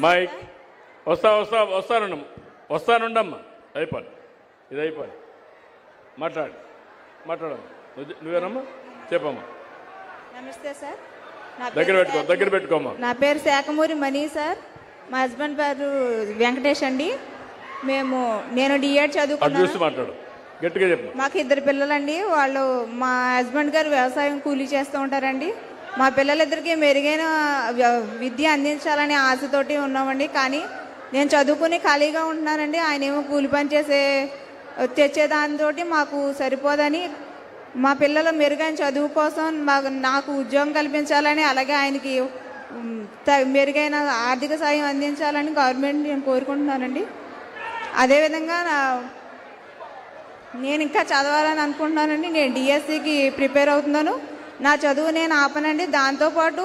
Mic. వస్తా వస్తా వస్తానుండమ్మా వస్తానుండమ్మా. అయిపోయి ఇది అయిపోయి మాట్లాడు. మాట్లాడమ్మా. నువ్వు నువ్వేనమ్మా? చెప్పమ్మా. నమస్తే సార్. దగ్గర పెట్టుకో దగ్గర పెట్టుకోమ్మా. నా పేరు శాఖమూరి మణి సార్. మా హస్బెండ్ పేరు వెంకటేష్ అండి. మేము నేను డిఎడ్ చదువుకున్నాను. మాట్లాడు. గట్టిగా చెప్పు. మాకు ఇద్దరు పిల్లలండి. వాళ్ళు మా హస్బెండ్ గారు వ్యవసాయం కూలీ చేస్తూ ఉంటారండి. మా పిల్లలిద్దరికి మెరుగైన విద్య అందించాలనే ఆశతోటి ఉన్నామండి. కానీ నేను చదువుకుని ఖాళీగా ఉంటున్నానండి. ఆయన ఏమో కూలి పని చేసే తెచ్చే మాకు సరిపోదని మా పిల్లల మెరుగైన చదువు కోసం మాకు నాకు ఉద్యోగం కల్పించాలని అలాగే ఆయనకి మెరుగైన ఆర్థిక సాయం అందించాలని గవర్నమెంట్ నేను కోరుకుంటున్నానండి. అదేవిధంగా నా నేను ఇంకా చదవాలని అనుకుంటున్నానండి. నేను డిఎస్సికి ప్రిపేర్ అవుతున్నాను. నా చదువు నేను ఆపనండి. దాంతోపాటు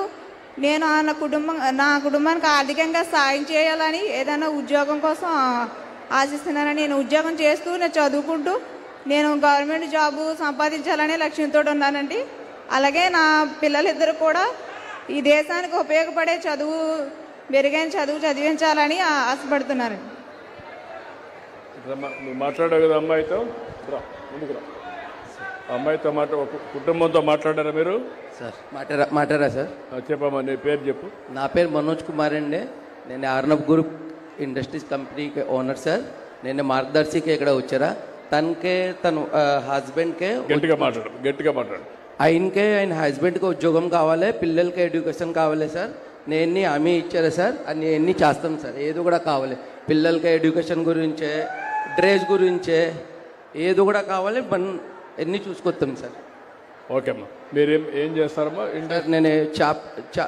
నేను నా కుటుంబం నా కుటుంబానికి ఆర్థికంగా సాయం చేయాలని ఏదైనా ఉద్యోగం కోసం ఆశిస్తున్నానని నేను ఉద్యోగం చేస్తూ నేను చదువుకుంటూ నేను గవర్నమెంట్ జాబు సంపాదించాలనే లక్ష్యంతో ఉన్నానండి. అలాగే నా పిల్లలిద్దరు కూడా ఈ దేశానికి ఉపయోగపడే చదువు మెరుగైన చదువు చదివించాలని ఆశపడుతున్నాను మాట్లాడే కదా అమ్మాయితో? రా ముందుకు రా. అమ్మాయితో ఒక కుటుంబంతో మాట్లాడారా మీరు? సార్ మాటారా మాటారా సార్. చెప్పమ్మా నీ పేరు చెప్పు. నా పేరు మనోజ్ కుమార్ అండి. నేను ఆర్నబ్ గ్రూప్ ఇండస్ట్రీస్ కంపెనీకి ఓనర్ సార్. నేను మార్గదర్శికి ఇక్కడ వచ్చారా. తనకే తను హస్బెండ్కే గట్టిగా మాట్లాడు గట్టిగా మాట్లాడు. ఆయనకే ఆయన హస్బెండ్కి ఉద్యోగం కావాలి పిల్లలకి ఎడ్యుకేషన్ కావాలి సార్. నేను హామీ ఇచ్చారా సార్? అని అన్నీ చేస్తాం సార్? ఏది కూడా కావాలి. పిల్లలకి ఎడ్యుకేషన్ గురించే డ్రెస్ గురించే ఏది కూడా కావాలి. మన అన్నీ చూసుకొస్తాం సార్? ఓకే అమ్మా. మీరేం ఏం చేస్తారమ్మా? ఇంటర్ సార్ నేను చాప్ చా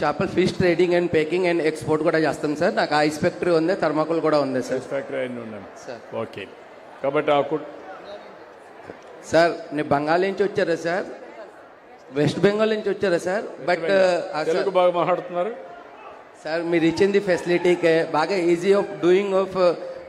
చేపల fish trading and packing and export కూడా చేస్తాం సార్. నాకు ఐస్ ఫ్యాక్టరీ ఉంది థర్మాకోల్ కూడా ఉంది సార్. ఫ్యాక్టరీ అయిన ఉన్నాను సార్. ఓకే. కాబట్టి ఆ కుట్ సార్ నేను బంగాల్ నుంచి వచ్చారా సార్? వెస్ట్ బెంగాల్ నుంచి వచ్చారా సార్? బట్ తెలుగు బాగా మాట్లాడుతున్నారు? సార్ మీరు ఇచ్చింది ఫెసిలిటీకే బాగా easy of doing of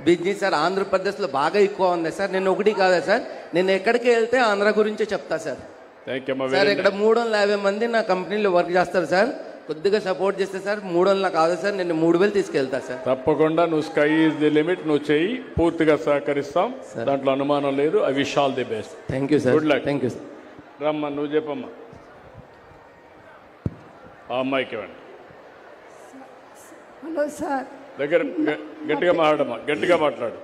business sir ఆంధ్రప్రదేశ్లో బాగా ఎక్కువ ఉంది సార్. నేను ఒకటి కాదా సార్? నేను ఎక్కడికి వెళ్తే ఆంధ్ర గురించే చెప్తా సార్. థ్యాంక్ యూ అమ్మా సార్ ఇక్కడ మూడు వందల యాభై మంది నా కంపెనీలో వర్క్ చేస్తారు సార్. కొద్దిగా సపోర్ట్ చేస్తే సార్ మూడు వందల కాదు సార్ నేను మూడు వేలు తీసుకెళ్తా సార్. తప్పకుండా నువ్వు స్కై ఈజ్ ది లిమిట్ నువ్వు చెయ్యి. పూర్తిగా సహకరిస్తాం. దాంట్లో అనుమానం లేదు. I wish all the best thank you sir Good luck. Thank you sir రమ్మా నువ్వు చెప్పమ్మా. ఆ అమ్మాయికి ఇవ్వండి. హలో సార్ దగ్గర గట్టిగా మాట్లాడమ్మా గట్టిగా మాట్లాడు.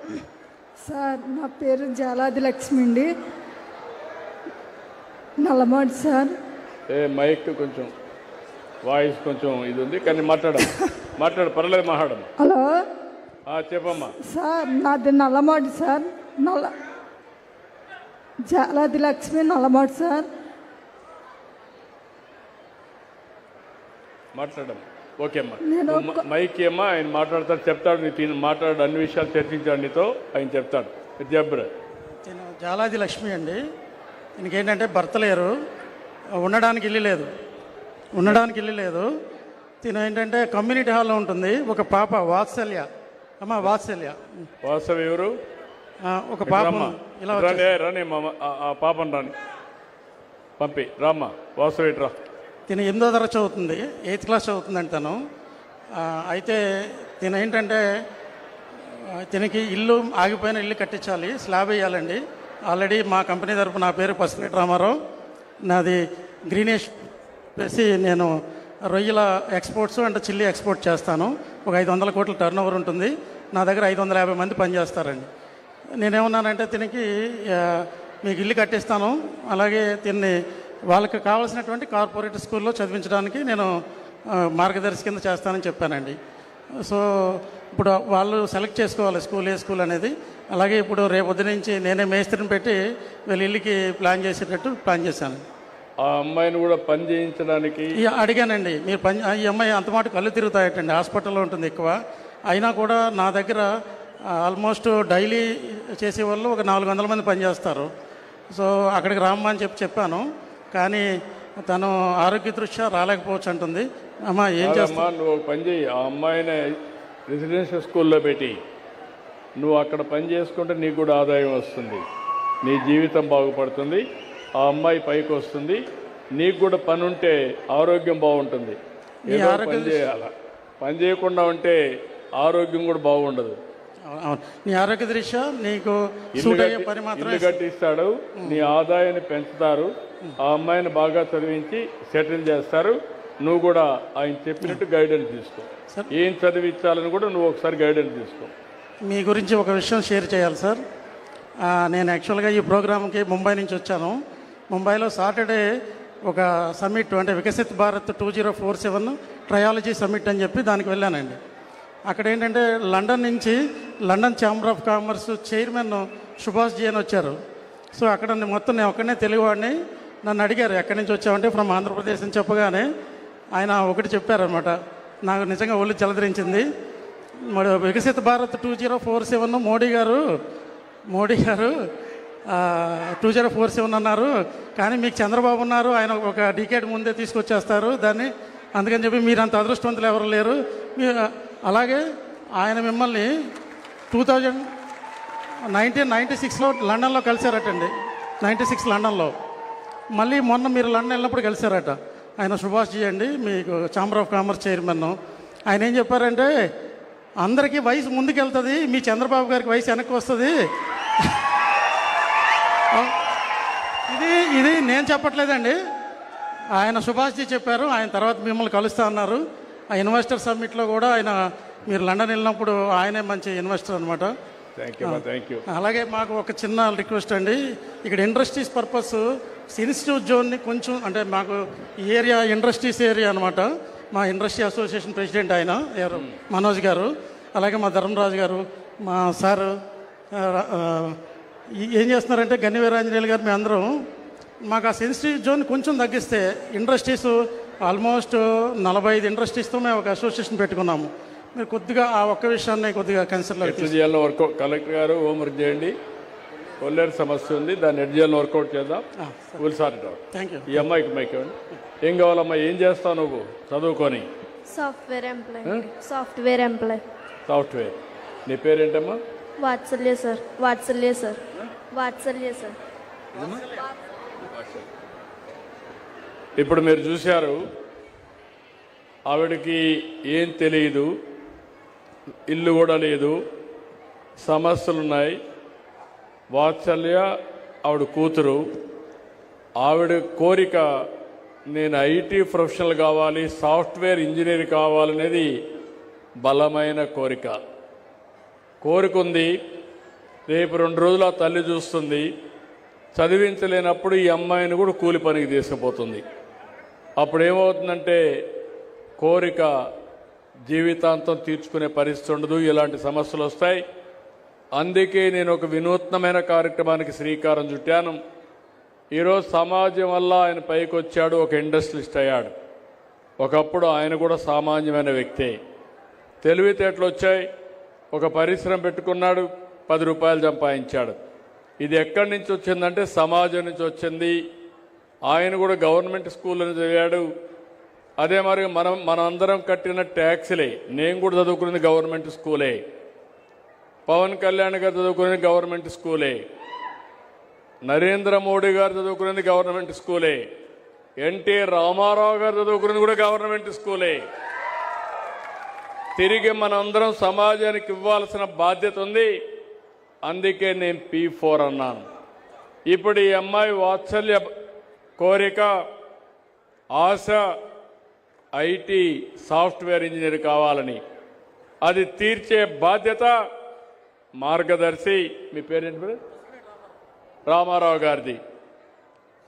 సార్ నా పేరు జాలాది లక్ష్మి అండి. నల్లమాడు సార్. ఏ మైక్ కొంచెం వాయిస్ కొంచెం ఇది ఉంది కానీ మాట్లాడమ్మా. మాట్లాడు పర్లేదు మాట్లాడమ్మా. హలో. చెప్పమ్మా. సార్ నాది నల్లమాడు సార్. నల్ల జాలాది లక్ష్మి నల్లమాడు సార్. మాట్లాడమ్మా. ఓకే అమ్మా. మైక్ అమ్మా ఆయన మాట్లాడతాడు చెప్తాడు నీ తిని మాట్లాడు అన్ని విషయాలు చర్చించాడు నీతో ఆయన చెప్తాడు. చెప్పరా నేను జాలాది లక్ష్మి అండి. దీనికేంటంటే భర్త లేరు. ఉండడానికి ఇల్లు లేదు. ఉండడానికి ఇల్లు లేదు. తిను ఏంటంటే కమ్యూనిటీ హాల్లో ఉంటుంది. ఒక పాప వాత్సల్య. అమ్మ వాత్సల్య. వాస్తవ ఎవరు? ఆ, ఒక పాప. ఇలా రాని వచ్చేసి- రాని పంపి రామ్మా. వాస్తవ ఇట్రా తిన ఎనిమిదో తరగతి చదువుతుంది ఎయిత్ క్లాస్ చదువుతుందండి తను. అయితే తిన ఏంటంటే తినకి ఇల్లు ఆగిపోయిన ఇల్లు కట్టించాలి స్లాబ్ వేయాలండి. ఆల్రెడీ మా కంపెనీ తరపు నా పేరు పసిరెడ్డి రామారావు. నాది గ్రీనేష్ వేసి నేను రొయ్యల ఎక్స్పోర్ట్స్ అండ్ చిల్లీ ఎక్స్పోర్ట్ చేస్తాను. ఒక ఐదు వందల కోట్ల టర్న్ ఓవర్ ఉంటుంది. నా దగ్గర ఐదు వందల యాభై మంది పనిచేస్తారండి. నేనేమన్నానంటే తినకి మీకు ఇల్లు కట్టిస్తాను. అలాగే తిన్ని వాళ్ళకి కావాల్సినటువంటి కార్పొరేట్ స్కూల్లో చదివించడానికి నేను మార్గదర్శి కింద చేస్తానని చెప్పానండి. సో ఇప్పుడు వాళ్ళు సెలెక్ట్ చేసుకోవాలి స్కూల్ ఏ స్కూల్ అనేది. అలాగే ఇప్పుడు రేపు పొద్దు నుంచి నేనే మేస్త్రిని పెట్టి వీళ్ళ ఇల్లుకి ప్లాన్ చేసేటట్టు ప్లాన్ చేశాను. ఆ అమ్మాయిని కూడా పని చేయించడానికి అడిగానండి మీరు పని ఈ అమ్మాయి అంత మాట కళ్ళు తిరుగుతాయటండి హాస్పిటల్లో ఉంటుంది ఎక్కువ. అయినా కూడా నా దగ్గర ఆల్మోస్ట్ డైలీ చేసే వాళ్ళు ఒక నాలుగు వందల మంది పనిచేస్తారు సో అక్కడికి రామ్మా అని చెప్పి చెప్పాను. కానీ తను ఆరోగ్య దృష్ట్యా రాలేకపోవచ్చు అంటుంది. అమ్మా ఏం చేస్తా? నువ్వు ఒక పని చేయి ఆ అమ్మాయిని రెసిడెన్షియల్ స్కూల్లో పెట్టి. నువ్వు అక్కడ పని చేసుకుంటే నీకు కూడా ఆదాయం వస్తుంది. నీ జీవితం బాగుపడుతుంది. ఆ అమ్మాయి పైకి వస్తుంది. నీకు కూడా పని ఉంటే ఆరోగ్యం బాగుంటుంది. ఏదో పని చేయాల? పని చేయకుండా ఉంటే ఆరోగ్యం కూడా బాగుండదు. నీ ఆరోగ్య దృష్ట్యా నీకు ఇల్లు కట్టిస్తాడు. నీ ఆదాయాన్ని పెంచుతారు. ఆ అమ్మాయిని బాగా చదివించి సెటిల్ చేస్తారు. నువ్వు కూడా ఆయన చెప్పినట్టు గైడెన్స్ తీసుకో. ఏం చదివించాలని కూడా నువ్వు ఒకసారి గైడెన్స్ తీసుకో. మీ గురించి ఒక విషయం షేర్ చేయాలి సార్. నేను యాక్చువల్గా ఈ ప్రోగ్రామ్కి ముంబై నుంచి వచ్చాను. ముంబైలో సాటర్డే ఒక సమ్మిట్ అంటే Viksit Bharat two zero four seven trilogy summit అని చెప్పి దానికి వెళ్ళానండి. అక్కడ ఏంటంటే లండన్ నుంచి London chamber of commerce chairman Subhash ji అని వచ్చారు. సో అక్కడ మొత్తం నేను ఒక్కనే తెలుగువాడిని. నన్ను అడిగారు ఎక్కడి నుంచి వచ్చామంటే ఫ్రమ్ ఆంధ్రప్రదేశ్ అని చెప్పగానే ఆయన ఒకటి చెప్పారనమాట నాకు నిజంగా ఒళ్ళు చలదరించింది మరి Viksit Bharat two zero four seven Modi గారు మోడీ గారు టూ జీరో ఫోర్ సెవెన్ అన్నారు. కానీ మీకు చంద్రబాబు ఉన్నారు ఆయన ఒక డికేట్ ముందే తీసుకొచ్చేస్తారు దాన్ని. అందుకని చెప్పి మీరు అంత అదృష్టవంతులు ఎవరు లేరు. అలాగే ఆయన మిమ్మల్ని టూ థౌజండ్ నైన్టీన్ నైంటీ సిక్స్లో లండన్లో కలిశారటండి. నైంటీ సిక్స్ లండన్లో. మళ్ళీ మొన్న మీరు లండన్ వెళ్ళినప్పుడు కలిశారట. ఆయన సుభాష్ జీ అండి మీకు ఛాంబర్ ఆఫ్ కామర్స్ చైర్మన్. ఆయన ఏం చెప్పారంటే అందరికీ వయసు ముందుకెళ్తుంది మీ చంద్రబాబు గారికి వయసు వెనక్కి వస్తుంది. ఇది ఇది నేను చెప్పట్లేదండి. ఆయన సుభాష్ జీ చెప్పారు ఆయన తర్వాత మిమ్మల్ని కలుస్తా అన్నారు. ఆ ఇన్వెస్టర్ సమ్మిట్లో కూడా ఆయన మీరు లండన్ వెళ్ళినప్పుడు ఆయనే మంచి ఇన్వెస్టర్ అనమాట అలాగే మాకు ఒక చిన్న రిక్వెస్ట్ అండి. ఇక్కడ ఇండస్ట్రీస్ పర్పస్ ఇన్స్టిట్యూట్ జోన్ని కొంచెం అంటే మాకు ఏరియా ఇండస్ట్రీస్ ఏరియా అనమాట మా ఇండస్ట్రీ అసోసియేషన్ ప్రెసిడెంట్ ఆయన ఎవరు? మనోజ్ గారు. అలాగే మా ధర్మరాజు గారు మా సారు ఏం చేస్తున్నారంటే గన్ని వీరాంజనేయులు గారు మేము అందరం మాకు ఆ సెన్సిటివ్ జోన్ కొంచెం తగ్గిస్తే ఇండస్ట్రీస్ ఆల్మోస్ట్ నలభై ఐదు ఇండస్ట్రీస్తో మేము ఒక అసోసియేషన్ పెట్టుకున్నాము. మీరు కొద్దిగా ఆ ఒక్క విషయాన్ని కొద్దిగా కన్సిడర్ చేయాలో వర్కౌట్ కలెక్టర్ గారు హోంవర్క్ చేయండి. కొల్లేరు సమస్య ఉంది. దాన్ని చేయాలో వర్కౌట్ చేద్దాం. విల్ అవుట్ థ్యాంక్ యూ ఈ అమ్మాయికి మైక్ ఇవ్వండి. ఏం కావాలమ్మా? ఏం చేస్తావు నువ్వు? చదువుకొని. Software employee software employee software నీ పేరేంటమ్మా? Vatsalya sir Vatsalya sir Vatsalya sir ఇప్పుడు మీరు చూశారు ఆవిడకి ఏం తెలియదు ఇల్లు కూడా లేదు సమస్యలు ఉన్నాయి వాత్సల్య ఆవిడ కూతురు. ఆవిడ కోరిక నేను ఐటీ ప్రొఫెషనల్ కావాలి సాఫ్ట్వేర్ ఇంజనీర్ కావాలనేది బలమైన కోరిక. కోరిక ఉంది రేపు రెండు రోజులు ఆ తల్లి చూస్తుంది. చదివించలేనప్పుడు ఈ అమ్మాయిని కూడా కూలి పనికి తీసుకుపోతుంది. అప్పుడు ఏమవుతుందంటే కోరిక జీవితాంతం తీర్చుకునే పరిస్థితి ఉండదు ఇలాంటి సమస్యలు వస్తాయి. అందుకే నేను ఒక వినూత్నమైన కార్యక్రమానికి శ్రీకారం చుట్టాను. ఈరోజు సమాజం వల్ల ఆయన పైకి వచ్చాడు ఒక ఇండస్ట్రియలిస్ట్ అయ్యాడు. ఒకప్పుడు ఆయన కూడా సామాన్యమైన వ్యక్తే. తెలివితేటలు వచ్చాయి ఒక పరిశ్రమ పెట్టుకున్నాడు పది రూపాయలు సంపాదించాడు. ఇది ఎక్కడి నుంచి వచ్చిందంటే సమాజం నుంచి వచ్చింది. ఆయన కూడా గవర్నమెంట్ స్కూల్లో చదివాడు. అదే మరి మనం మనందరం కట్టిన ట్యాక్స్లే. నేను కూడా చదువుకున్నది గవర్నమెంట్ స్కూలే. పవన్ కళ్యాణ్ గారు చదువుకునేది గవర్నమెంట్ స్కూలే. నరేంద్ర మోడీ గారు చదువుకునేది గవర్నమెంట్ స్కూలే. ఎన్టీ రామారావు గారు చదువుకునేది కూడా గవర్నమెంట్ స్కూలే. తిరిగి మనందరం సమాజానికి ఇవ్వాల్సిన బాధ్యత ఉంది. అందుకే నేను పీ ఫోర్ అన్నాను. ఇప్పుడు ఈ అమ్మాయి వాత్సల్య కోరిక ఆశ ఐటీ సాఫ్ట్వేర్ ఇంజనీర్ కావాలని. అది తీర్చే బాధ్యత మార్గదర్శి మీ పేరేంటి బ్రదర్? రామారావు గారిది.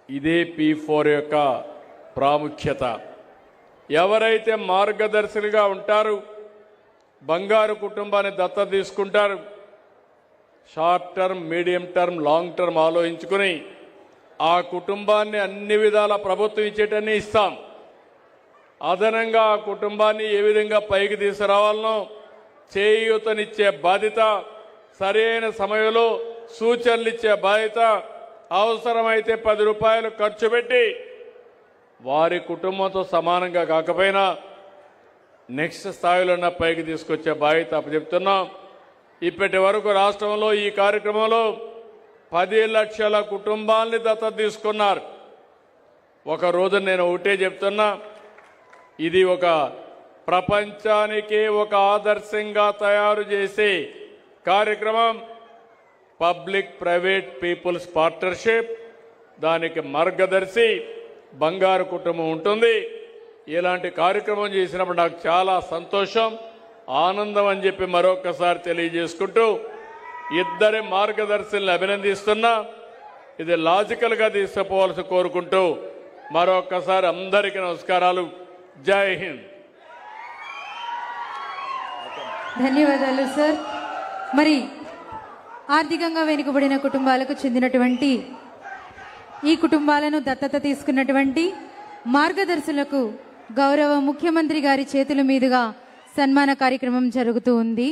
ఇదే పీ ఫోర్ యొక్క ప్రాముఖ్యత. ఎవరైతే మార్గదర్శులుగా ఉంటారు బంగారు కుటుంబాన్ని దత్త తీసుకుంటారు short term medium term long term ఆలోచించుకుని ఆ కుటుంబాన్ని అన్ని విధాల ప్రభుత్వం ఇచ్చేటన్నీ ఇస్తాం. అదనంగా ఆ కుటుంబాన్ని ఏ విధంగా పైకి తీసుకురావాలనో చేయూతనిచ్చే బాధ్యత సరైన సమయంలో సూచనలు ఇచ్చే బాధ్యత అవసరమైతే పది రూపాయలు ఖర్చు పెట్టి వారి కుటుంబంతో సమానంగా కాకపోయినా నెక్స్ట్ స్థాయిలో ఉన్న పైకి తీసుకొచ్చే బాధ్యత చెప్తున్నాం ఇప్పటి వరకు రాష్ట్రంలో ఈ కార్యక్రమంలో పది లక్షల కుటుంబాల్ని దత్తత తీసుకున్నారు. ఒక రోజు నేను ఒకటే చెప్తున్నా ఇది ఒక ప్రపంచానికి ఒక ఆదర్శంగా తయారు చేసే కార్యక్రమం పబ్లిక్ ప్రైవేట్ పీపుల్స్ పార్ట్నర్షిప్. దానికి మార్గదర్శి బంగారు కుటుంబం ఉంటుంది. ఇలాంటి కార్యక్రమం చేసినప్పుడు నాకు చాలా సంతోషం ఆనందం అని చెప్పి మరొకసారి తెలియజేసుకుంటూ ఇద్దరి మార్గదర్శుల్ని అభినందిస్తున్నా. ఇది లాజికల్గా తీసుకుపోవాల్సి కోరుకుంటూ మరొకసారి అందరికీ నమస్కారాలు. జై హింద్. ధన్యవాదాలు సార్. మరి ఆర్థికంగా వెనుకబడిన కుటుంబాలకు చెందినటువంటి ఈ కుటుంబాలను దత్తత తీసుకున్నటువంటి మార్గదర్శులకు గౌరవ ముఖ్యమంత్రి గారి చేతుల మీదుగా సన్మాన కార్యక్రమం జరుగుతూ ఉంది.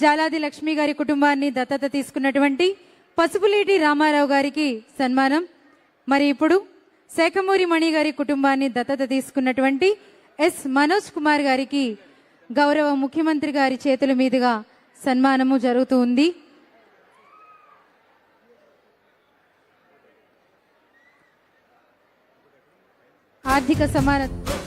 జాలాది లక్ష్మి గారి కుటుంబాన్ని దత్తత తీసుకున్నటువంటి పసుపులేటి రామారావు గారికి సన్మానం. మరి ఇప్పుడు శేఖమూరి మణి గారి కుటుంబాన్ని దత్తత తీసుకున్నటువంటి ఎస్ మనోజ్ కుమార్ గారికి గౌరవ ముఖ్యమంత్రి గారి చేతుల మీదుగా సన్మానము జరుగుతూ ఉంది. ఆర్థిక సమానత్వం